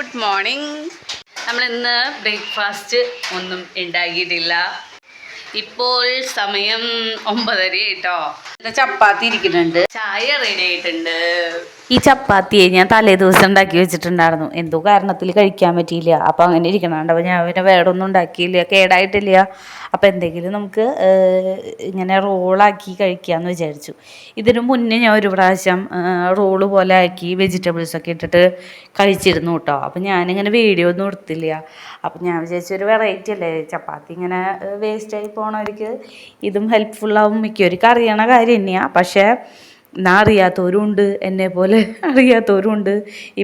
Good morning. നമ്മൾ ഇന്ന് breakfast ഒന്നും ഉണ്ടാക്കിയിട്ടില്ല. ഇപ്പോൾ സമയം ഒമ്പതര കേട്ടോ ചപ്പാത്തി ഇരിക്കുന്നുണ്ട്. ചായ റെഡി ആയിട്ടുണ്ട്. ഈ ചപ്പാത്തിയെ ഞാൻ തലേ ദിവസം ഉണ്ടാക്കി വെച്ചിട്ടുണ്ടായിരുന്നു. എന്തോ കാരണത്തിൽ കഴിക്കാൻ പറ്റിയില്ല. അപ്പോൾ അങ്ങനെ ഇരിക്കണുണ്ട് അപ്പോൾ ഞാൻ പിന്നെ ഒന്നും ഉണ്ടാക്കിയില്ല. കേടായിട്ടില്ല. അപ്പോൾ എന്തെങ്കിലും നമുക്ക് ഇങ്ങനെ റോളാക്കി കഴിക്കാമെന്ന് വിചാരിച്ചു. ഇതിനു മുന്നേ ഞാൻ ഒരു പ്രാവശ്യം റോൾ പോലെ ആക്കി വെജിറ്റബിൾസൊക്കെ ഇട്ടിട്ട് കഴിച്ചിരുന്നു കേട്ടോ. അപ്പം ഞാനിങ്ങനെ വീഡിയോ ഒന്നും എടുത്തില്ല. അപ്പോൾ ഞാൻ വിചാരിച്ചു ഒരു വെറൈറ്റി അല്ലേ? ചപ്പാത്തി ഇങ്ങനെ വേസ്റ്റായി പോണവർക്ക് ഇതും ഹെൽപ്ഫുള്ളാവും മിക്കവർക്ക് അറിയണ കാര്യം തന്നെയാണ് പക്ഷേ എന്നാ അറിയാത്തവരും ഉണ്ട് എന്നെ പോലെ അറിയാത്തവരുണ്ട്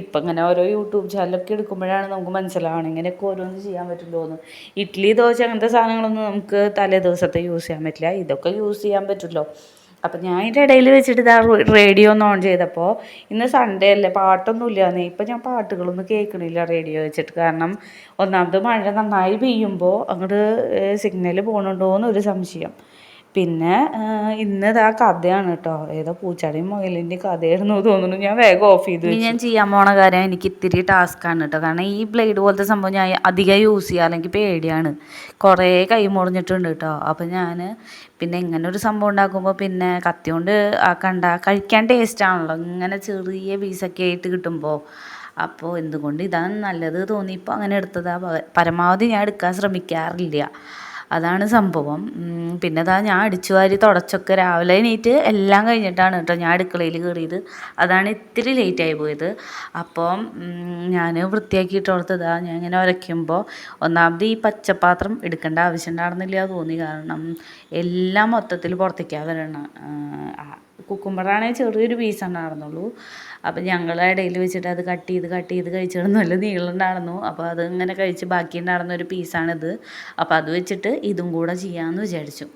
ഇപ്പം ഇങ്ങനെ ഓരോ യൂട്യൂബ് ചാനലൊക്കെ എടുക്കുമ്പോഴാണ് നമുക്ക് മനസ്സിലാവണം ഇങ്ങനെയൊക്കെ ഓരോന്ന് ചെയ്യാൻ പറ്റുമല്ലോ എന്ന് ഇഡ്ഡലി ദോശ അങ്ങനത്തെ സാധനങ്ങളൊന്നും നമുക്ക് തലേ ദിവസത്തെ യൂസ് ചെയ്യാൻ പറ്റില്ല. ഇതൊക്കെ യൂസ് ചെയ്യാൻ പറ്റുമല്ലോ അപ്പം ഞാൻ ഇതിന്റെ ഇടയിൽ വെച്ചിട്ട് ഇതാ റേഡിയോ ഒന്ന് ഓൺ ചെയ്തപ്പോൾ ഇന്ന് സൺഡേ അല്ലേ പാട്ടൊന്നും ഇല്ലാന്നേ. ഇപ്പം ഞാൻ പാട്ടുകളൊന്നും കേൾക്കണില്ല റേഡിയോ വെച്ചിട്ട്. കാരണം ഒന്നാമത് മഴ നന്നായി പെയ്യുമ്പോൾ അങ്ങോട്ട് സിഗ്നൽ പോകണുണ്ടോ എന്നൊരു സംശയം. പിന്നെ ഇന്ന് ഇതാ കഥയാണ് കേട്ടോ ഏതോ പൂച്ചാടിയും മുയലിന്റെ കഥയായിരുന്നു തോന്നുന്നു. ഞാൻ വേഗം ഓഫ് ചെയ്തു ഞാൻ ചെയ്യാൻ പോണ കാര്യം എനിക്ക് ഇത്തിരി ടാസ്ക്കാണ് കേട്ടോ കാരണം ഈ ബ്ലേഡ് പോലത്തെ സംഭവം ഞാൻ അധികം യൂസ് ചെയ്യാൻ അല്ലെങ്കിൽ പേടിയാണ്. കുറേ കൈ മുറിഞ്ഞിട്ടുണ്ട് കേട്ടോ അപ്പം ഞാൻ പിന്നെ ഇങ്ങനെ ഒരു സംഭവം ഉണ്ടാക്കുമ്പോൾ പിന്നെ കത്തി കൊണ്ട് ആക്കണ്ട കഴിക്കാൻ ടേസ്റ്റ് ആണല്ലോ. ഇങ്ങനെ ചെറിയ പീസൊക്കെ ആയിട്ട് കിട്ടുമ്പോൾ അപ്പോൾ എന്തുകൊണ്ട് ഇതാണ് നല്ലത് തോന്നിയപ്പോൾ അങ്ങനെ എടുത്തതാ. പരമാവധി ഞാൻ എടുക്കാൻ ശ്രമിക്കാറില്ല. അതാണ് സംഭവം. പിന്നെ അതാ ഞാൻ അടിച്ചു വാരി തുടച്ചൊക്കെ രാവിലെ എണീറ്റ് എല്ലാം കഴിഞ്ഞിട്ടാണ് കേട്ടോ ഞാൻ അടുക്കളയിൽ കയറിയത്. അതാണ് ഇത്തിരി ലേറ്റായി പോയത്. അപ്പം ഞാൻ വൃത്തിയാക്കിയിട്ട് ഓർത്തതാ ഞാൻ ഇങ്ങനെ ഉരയ്ക്കുമ്പോൾ ഒന്നാമത് ഈ പച്ചപ്പാത്രം എടുക്കേണ്ട ആവശ്യം ഉണ്ടായിരുന്നില്ല തോന്നി. കാരണം എല്ലാം മൊത്തത്തിൽ പുറത്തേക്കാണ് വരണം. കുക്കുമ്പറാണെങ്കിൽ ചെറിയൊരു പീസ് ഉണ്ടായിരുന്നുള്ളൂ അപ്പം ഞങ്ങളെ ഇടയിൽ വെച്ചിട്ട് അത് കട്ട് ചെയ്ത് കട്ട് ചെയ്ത് കഴിച്ചിട്ട് നല്ല നീളം അപ്പോൾ അത് ഇങ്ങനെ കഴിച്ച് ബാക്കി ഉണ്ടായിരുന്ന ഒരു പീസാണിത്. അപ്പോൾ അത് വെച്ചിട്ട് ഇതും കൂടെ ചെയ്യാമെന്ന് വിചാരിച്ചു.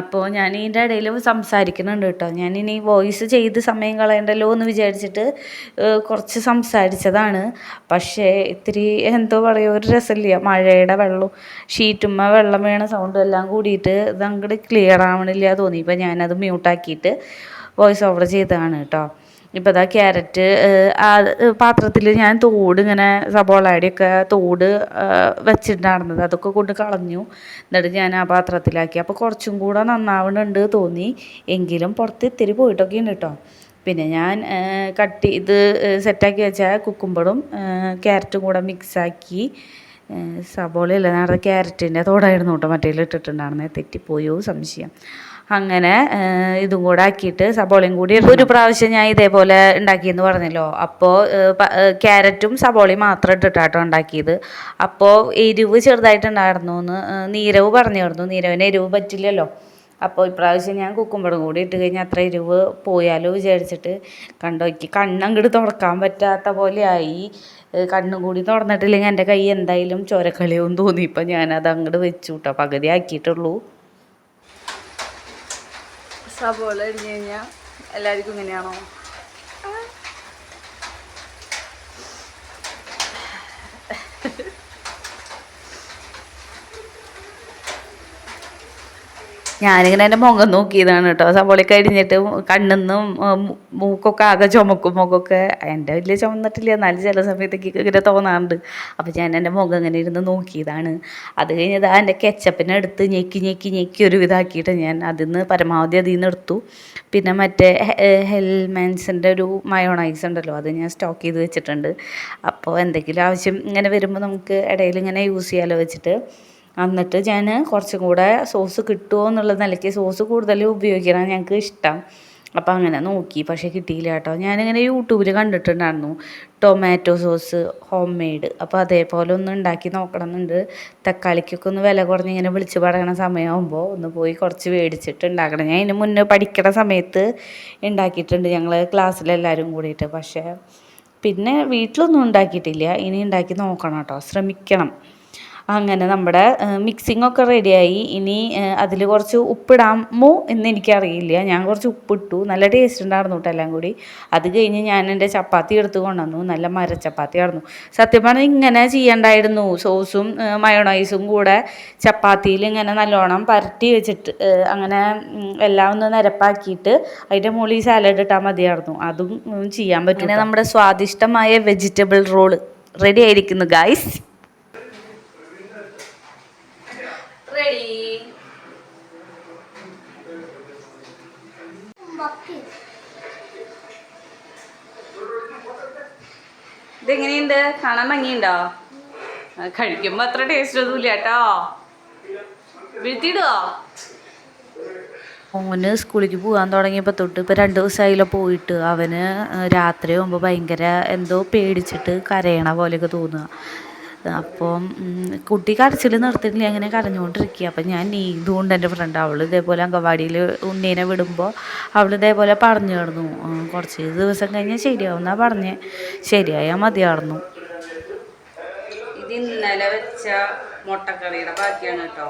അപ്പോൾ ഞാൻ ഇതിന്റെ ഇടയിൽ സംസാരിക്കുന്നുണ്ട് കേട്ടോ. ഞാനിനി വോയിസ് ചെയ്ത് സമയം കളയണ്ടല്ലോ എന്ന് വിചാരിച്ചിട്ട് കുറച്ച് സംസാരിച്ചതാണ്. പക്ഷേ ഇത്തിരി എന്തോ പറയുക ഒരു രസമില്ല. മഴയുടെ വെള്ളം ഷീറ്റുമ്മ വെള്ളം വീണ സൗണ്ടും എല്ലാം കൂടിയിട്ട് ഇത് അങ്ങോട്ട് ക്ലിയർ ആവണില്ല തോന്നി. ഇപ്പം ഞാനത് മ്യൂട്ടാക്കിയിട്ട് വോയിസ് ഓവർ ചെയ്തതാണ് കേട്ടോ. ഇപ്പോൾ അതാ ക്യാരറ്റ് ആ പാത്രത്തിൽ ഞാൻ തോട് ഇങ്ങനെ സബോളയുടെയൊക്കെ തോട് വെച്ചിട്ടുണ്ടായിരുന്നത്. അതൊക്കെ കൊണ്ട് കളഞ്ഞു. എന്നിട്ട് ഞാൻ ആ പാത്രത്തിലാക്കി. അപ്പോൾ കുറച്ചും കൂടെ നന്നാവണുണ്ട് തോന്നി. എങ്കിലും പുറത്ത് ഇത്തിരി പോയിട്ടൊക്കെ ഉണ്ട് കേട്ടോ പിന്നെ ഞാൻ കട്ട് ഇത് സെറ്റാക്കി വെച്ച കുക്കുമ്പറും ക്യാരറ്റും കൂടെ മിക്സാക്കി സബോളയല്ല നേരത്തെ ക്യാരറ്റിന്റെ തോടായിരുന്നു കേട്ടോ മറ്റേ ഇട്ടിട്ടുണ്ടായിരുന്നേ. തെറ്റിപ്പോയോ? സംശയം. അങ്ങനെ ഇതും കൂടെ ആക്കിയിട്ട് സബോളയും കൂടി ഒരു പ്രാവശ്യം ഞാൻ ഇതേപോലെ ഉണ്ടാക്കിയെന്ന് പറഞ്ഞല്ലോ. അപ്പോൾ ക്യാരറ്റും സബോളയും മാത്രം ഇട്ടിട്ടാട്ടോ ഉണ്ടാക്കിയത്. അപ്പോൾ എരിവ് ചെറുതായിട്ടുണ്ടായിരുന്നു എന്ന് നീരവ് പറഞ്ഞിരുന്നു. നീരവിന് എരിവ് പറ്റില്ലല്ലോ. അപ്പോൾ ഇപ്രാവശ്യം ഞാൻ കുക്കുമ്പറും കൂടി ഇട്ട് കഴിഞ്ഞാൽ അത്ര എരിവ് പോയാലോ വിചാരിച്ചിട്ട് കണ്ടോക്കി കണ്ണങ്ങോട്ട് തുറക്കാൻ പറ്റാത്ത പോലെയായി കണ്ണും കൂടി തുറന്നിട്ടില്ലെങ്കിൽ എന്റെ കൈ എന്തായാലും ചോരക്കളിയാവും തോന്നി. ഇപ്പം ഞാനത് അങ്ങോട്ട് വെച്ചു കേട്ടോ പകുതി ആക്കിയിട്ടുള്ളൂ. സബോള അരിഞ്ഞു കഴിഞ്ഞാൽ എല്ലാവർക്കും ഇങ്ങനെയാണോ? ഞാനിങ്ങനെ എന്റെ മുഖം നോക്കിയതാണ് കേട്ടോ. സവോള കഴിഞ്ഞിട്ട് കണ്ണെന്നും മൂക്കൊക്കെ ആകെ ചുമക്കും മുഖമൊക്കെ. എന്റെ വലിയ ചുമന്നിട്ടില്ല. എന്നാലും ചില സമയത്തേക്ക് ഇങ്ങനെ തോന്നാറുണ്ട്. അപ്പോൾ ഞാൻ എന്റെ മുഖം ഇങ്ങനെ ഇരുന്ന് നോക്കിയതാണ്. അത് കഴിഞ്ഞത് എന്റെ കെച്ചപ്പിനെ എടുത്ത് ഞെക്കി ഞെക്കി ഞെക്കി ഒരു ഇതാക്കിയിട്ട് ഞാൻ അതിൽ നിന്ന് പരമാവധി അതിൽ നിന്ന് എടുത്തു. പിന്നെ മറ്റേ ഹെൽമെൻസിന്റെ ഒരു മയോണൈസ് ഉണ്ടല്ലോ അത് ഞാൻ സ്റ്റോക്ക് ചെയ്ത് വെച്ചിട്ടുണ്ട്. അപ്പോൾ എന്തെങ്കിലും ആവശ്യം ഇങ്ങനെ വരുമ്പോൾ നമുക്ക് ഇടയിൽ ഇങ്ങനെ യൂസ് ചെയ്യാമല്ലോ വെച്ചിട്ട് എന്നിട്ട് ഞാൻ കുറച്ചും കൂടെ സോസ് കിട്ടുമോ എന്നുള്ള നിലയ്ക്ക് സോസ് കൂടുതൽ ഉപയോഗിക്കണം ഞങ്ങൾക്ക് ഇഷ്ടം. അപ്പോൾ അങ്ങനെ നോക്കി. പക്ഷേ കിട്ടിയില്ല കേട്ടോ. ഞാനിങ്ങനെ യൂട്യൂബിൽ കണ്ടിട്ടുണ്ടായിരുന്നു. Tomato sauce home made. അപ്പോൾ അതേപോലെ ഒന്ന് ഉണ്ടാക്കി നോക്കണം എന്നുണ്ട് തക്കാളിക്കൊക്കെ ഒന്ന് വില കുറഞ്ഞ് ഇങ്ങനെ വിളിച്ച് പറയണ സമയമാകുമ്പോൾ ഒന്ന് പോയി കുറച്ച് മേടിച്ചിട്ട് ഉണ്ടാക്കണം ഞാൻ ഇതിന് മുന്നേ പഠിക്കണ സമയത്ത് ഉണ്ടാക്കിയിട്ടുണ്ട് ഞങ്ങൾ ക്ലാസ്സിലെല്ലാവരും കൂടിയിട്ട്. പക്ഷേ പിന്നെ വീട്ടിലൊന്നും ഉണ്ടാക്കിയിട്ടില്ല. ഇനി ഉണ്ടാക്കി നോക്കണം കേട്ടോ. ശ്രമിക്കണം. അങ്ങനെ നമ്മുടെ മിക്സിംഗ് ഒക്കെ റെഡിയായി ഇനി അതിൽ കുറച്ച് ഉപ്പിടാമോ എന്ന് എനിക്കറിയില്ല. ഞാൻ കുറച്ച് ഉപ്പിട്ടു. നല്ല ടേസ്റ്റ് ഉണ്ടായിരുന്നു കേട്ടോ എല്ലാം കൂടി. അത് കഴിഞ്ഞ് ഞാൻ എന്റെ ചപ്പാത്തി എടുത്ത് കൊണ്ടുവന്നു. നല്ല മരച്ചപ്പാത്തി ആയിരുന്നു. സത്യം പറഞ്ഞാൽ ഇങ്ങനെ ചെയ്യണ്ടായിരുന്നു. സോസും മയോണൈസും കൂടെ ചപ്പാത്തിയിൽ ഇങ്ങനെ നല്ലോണം പരട്ടി വെച്ചിട്ട് അങ്ങനെ എല്ലാം ഒന്ന് നിരപ്പാക്കിയിട്ട് അതിന്റെ മുകളിൽ സാലഡ് ഇട്ടാൽ മതിയായിരുന്നു. അതും ചെയ്യാൻ പറ്റും നമ്മുടെ സ്വാദിഷ്ടമായ വെജിറ്റബിൾ റോൾ റെഡി ആയിരിക്കുന്നു ഗായ്സ് റെഡി ഇതെങ്ങനെയുണ്ട്? കാണാൻ ഭംഗിയുണ്ടോ? കഴിക്കുമ്പോ അത്ര ടേസ്റ്റ് ഒന്നും ഇല്ല കേട്ടോ. വീഴ്ത്തിയിടുവോ? മോന് സ്കൂളിലേക്ക് പോകാൻ തുടങ്ങിയപ്പോൾ തൊട്ട് ഇപ്പോൾ രണ്ട് ദിവസമായില്ല പോയിട്ട്. അവന് രാത്രി ആകുമ്പോൾ ഭയങ്കര എന്തോ പേടിച്ചിട്ട് കരയണ പോലെയൊക്കെ തോന്നുക. അപ്പം കുട്ടി കരച്ചിൽ നിർത്തിയിട്ടില്ല അങ്ങനെ കരഞ്ഞുകൊണ്ടിരിക്കുക. അപ്പം ഞാൻ നീതുകൊണ്ട് എന്റെ ഫ്രണ്ട് അവൾ ഇതേപോലെ അങ്കവാടിയിൽ ഉണ്ണീനെ വിടുമ്പോൾ അവൾ ഇതേപോലെ പറഞ്ഞു കിടന്നു കുറച്ച് ദിവസം കഴിഞ്ഞാൽ ശരിയാവും എന്നാ പറഞ്ഞ് ശരിയായാൽ മതിയായിരുന്നു ഇന്നലെ വെച്ച മുട്ടക്കറിയുടെ ബാക്കിയാണ് കേട്ടോ.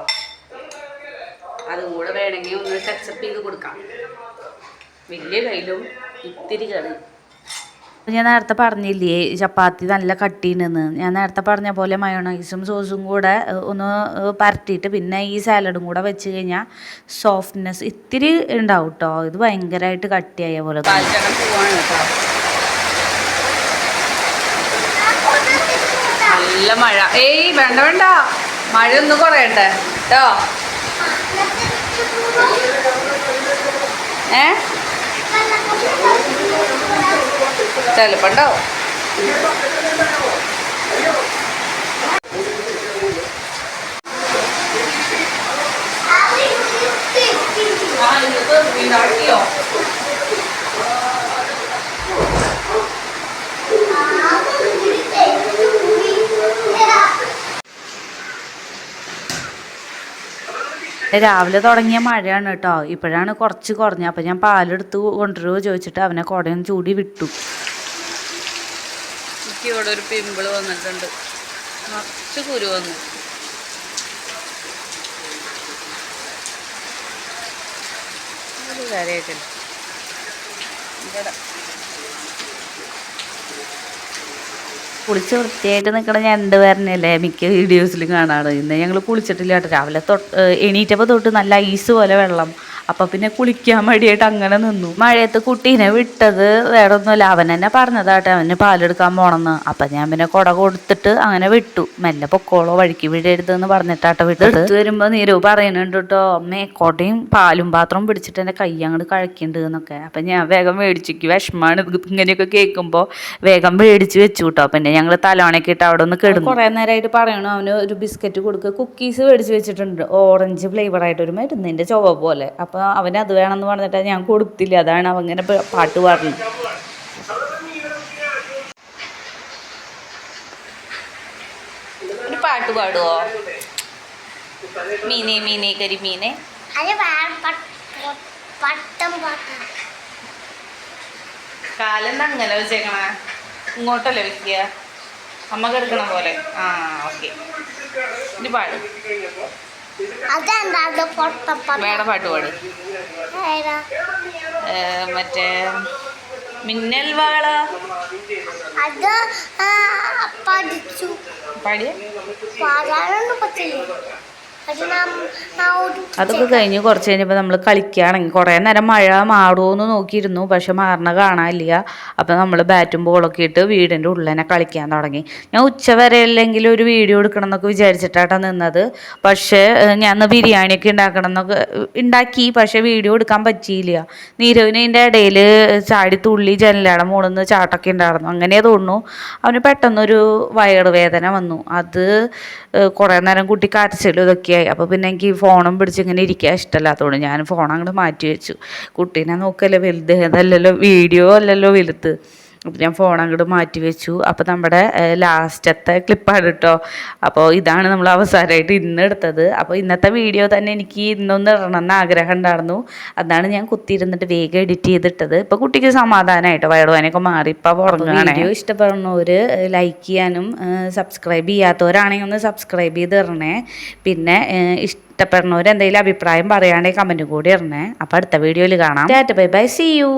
അതും കൂടെ വേണമെങ്കിൽ ഒന്ന് ടച്ചപ്പ് ചെയ്ത് കൊടുക്കാം. വലിയ കയ്യിലും ഇത്തിരി കറി. ഞാൻ നേരത്തെ പറഞ്ഞില്ലേ ചപ്പാത്തി നല്ല കട്ടീനെന്ന് ഞാൻ നേരത്തെ പറഞ്ഞ പോലെ മയോണൈസും സോസും കൂടെ ഒന്ന് പരട്ടിയിട്ട് പിന്നെ ഈ സാലഡും കൂടെ വെച്ച് കഴിഞ്ഞാൽ സോഫ്റ്റ്നെസ് ഇത്തിരി ഉണ്ടാവും കേട്ടോ ഇത് ഭയങ്കരമായിട്ട് കട്ടിയായ പോലെ നല്ല മഴ. ഏയ് വേണ്ട വേണ്ട. മഴ ഒന്ന് കുറയട്ടെ. കേട്ടോ ഏ? ചിലപ്പോ ഉണ്ടാവും. രാവിലെ തുടങ്ങിയ മഴയാണ് കേട്ടോ. ഇപ്പോഴാണ് കുറച്ച് കുറഞ്ഞ അപ്പം ഞാൻ പാലെടുത്ത് കൊണ്ടുവരുമോ ചോദിച്ചിട്ട് അവനെ കുടയും ചൂടി വിട്ടു. എനിക്ക് ഇവിടെ ഒരു പിമ്പിൾ വന്നിട്ടുണ്ട്. നിറച്ച് കുരു വന്നു. ഒരു കാര്യമായിട്ടില്ല കുളിച്ച് വൃത്തിയായിട്ട് നിൽക്കണ രണ്ട് വരണല്ലേ മിക്ക വീഡിയോസിലും കാണാറ്. ഇന്ന് ഞങ്ങൾ കുളിച്ചിട്ടില്ല കേട്ടോ. രാവിലെ തൊട്ട് എണീറ്റപ്പോൾ തൊട്ട് നല്ല ഐസ് പോലെ വെള്ളം. അപ്പം പിന്നെ കുളിക്കാൻ മടിയായിട്ട് അങ്ങനെ നിന്നു. മഴയത്ത് കുട്ടീനെ വിട്ടത് വേറെ ഒന്നുമല്ല അവൻ തന്നെ പറഞ്ഞതാട്ടെ അവന് പാലെടുക്കാൻ പോണെന്ന്. അപ്പം ഞാൻ പിന്നെ കുട കൊടുത്തിട്ട് അങ്ങനെ വിട്ടു. മെല്ലെ പൊക്കോളോ വഴിക്ക് വീഴരുതെന്ന് പറഞ്ഞിട്ടാട്ടോ വിട്ടത്. വരുമ്പോ വരുമ്പോൾ നീരു പറയുന്നുണ്ട് കേട്ടോ അമ്മേ കൊടയും പാലും പാത്രം പിടിച്ചിട്ട് എന്റെ കൈ അങ്ങോട്ട് കഴിക്കുന്നുണ്ട് എന്നൊക്കെ. അപ്പം ഞാൻ വേഗം മേടിച്ചിക്ക്. വിഷമാണ് ഇങ്ങനെയൊക്കെ കേൾക്കുമ്പോൾ വേഗം മേടിച്ച് വെച്ചു കേട്ടോ പിന്നെ ഞങ്ങൾ തലോണയൊക്കെ ഇട്ട് അവിടെ ഒന്ന് കിടന്നു. കുറേ നേരമായിട്ട് പറയണു. അവന് ഒരു ബിസ്ക്കറ്റ് കൊടുക്കുക കുക്കീസ് മേടിച്ച് വെച്ചിട്ടുണ്ട്. ഓറഞ്ച് ഫ്ലേവർ ആയിട്ട് ഒരു മരുന്നിന്റെ ചുവ പോലെ. അപ്പോൾ അവന് അത് വേണമെന്ന് പറഞ്ഞിട്ട് ഞാൻ കൊടുത്തില്ല. അതാണ് അവൻ ഇങ്ങനെ പാട്ട് പാടുന്നത്. പാട്ട് പാടുവോ? മീനെ മീനെ കരിമീനെ കാലെന്താ അങ്ങനെ വെച്ചേക്കണേ? ഇങ്ങോട്ടല്ലേ വെക്കുക? അമ്മ കിടക്കണ പോലെ. ആ ഓക്കെ. ഇനി പാട്. വേറെ പാട്ട് പാട്. മറ്റേ മിന്നൽ വാള. അത് പഠിച്ചു. പാടിയ? പാടാനൊന്നും പറ്റില്ല. അതൊക്കെ കഴിഞ്ഞ് കുറച്ച് കഴിഞ്ഞപ്പോൾ നമ്മൾ കളിക്കുകയാണെങ്കിൽ കുറേ നേരം മഴ മാറുമെന്ന് നോക്കിയിരുന്നു പക്ഷെ മാറണ കാണാനില്ല. അപ്പോൾ നമ്മൾ ബാറ്റും ബോളൊക്കെ ഇട്ട് വീടിന്റെ ഉള്ളിൽ തന്നെ കളിക്കാൻ തുടങ്ങി. ഞാൻ ഉച്ച വരെ അല്ലെങ്കിൽ ഒരു വീഡിയോ എടുക്കണം എന്നൊക്കെ വിചാരിച്ചിട്ടാണ് നിന്നത്. പക്ഷേ ഞാൻ ഇന്ന് ബിരിയാണിയൊക്കെ ഉണ്ടാക്കണം എന്നൊക്കെ ഉണ്ടാക്കി പക്ഷേ വീഡിയോ എടുക്കാൻ പറ്റിയില്ല. നീരവിന് ഇതിന്റെ ഇടയിൽ ചാടി തുള്ളി ജനലയുടെ മുകളിൽ നിന്ന് ചാട്ടൊക്കെ ഉണ്ടായിരുന്നു അങ്ങനെ തോന്നുന്നു. അവന് പെട്ടെന്നൊരു വയറുവേദന വന്നു. അത് കുറേ നേരം കുട്ടി കരച്ചിലും ഇതൊക്കെയായി അപ്പോൾ പിന്നെ എനിക്ക് ഫോണും പിടിച്ച് ഇങ്ങനെ ഇരിക്കാൻ ഇഷ്ടമല്ലാത്തതുകൊണ്ട് ഞാൻ ഫോൺ അങ്ങോട്ട് മാറ്റി വെച്ചു. കുട്ടീനെ നോക്കല്ലേ വലുത്? അതല്ലല്ലോ വീഡിയോ അല്ലല്ലോ വലുത്? അപ്പോൾ ഞാൻ ഫോൺ അങ്ങോട്ട് മാറ്റി വെച്ചു. അപ്പോൾ നമ്മുടെ ലാസ്റ്റത്തെ ക്ലിപ്പാണ് കേട്ടോ അപ്പോൾ ഇതാണ് നമ്മൾ അവസാനമായിട്ട് ഇന്ന് എടുത്തത്. അപ്പോൾ ഇന്നത്തെ വീഡിയോ തന്നെ എനിക്ക് ഇന്നൊന്ന് ഇടണം എന്ന് ആഗ്രഹം ഉണ്ടായിരുന്നു. അതാണ് ഞാൻ കുത്തിയിരുന്നിട്ട് വേഗം എഡിറ്റ് ചെയ്തിട്ടത്. ഇപ്പോൾ കുട്ടിക്ക് സമാധാനമായിട്ടോ വയറുവാനൊക്കെ മാറി ഇപ്പോൾ ഉറങ്ങുകയാണ്. വീഡിയോ ഇഷ്ടപ്പെടുന്നവർ ലൈക്ക് ചെയ്യാനും സബ്സ്ക്രൈബ് ചെയ്യാത്തവരാണെങ്കിൽ ഒന്ന് സബ്സ്ക്രൈബ് ചെയ്ത് ഇടണേ. പിന്നെ ഇഷ്ടപ്പെടുന്നവർ എന്തെങ്കിലും അഭിപ്രായം പറയുകയാണെങ്കിൽ കമന്റ് കൂടി ഇടണേ. അപ്പോൾ അടുത്ത വീഡിയോയിൽ കാണാം. By bye see U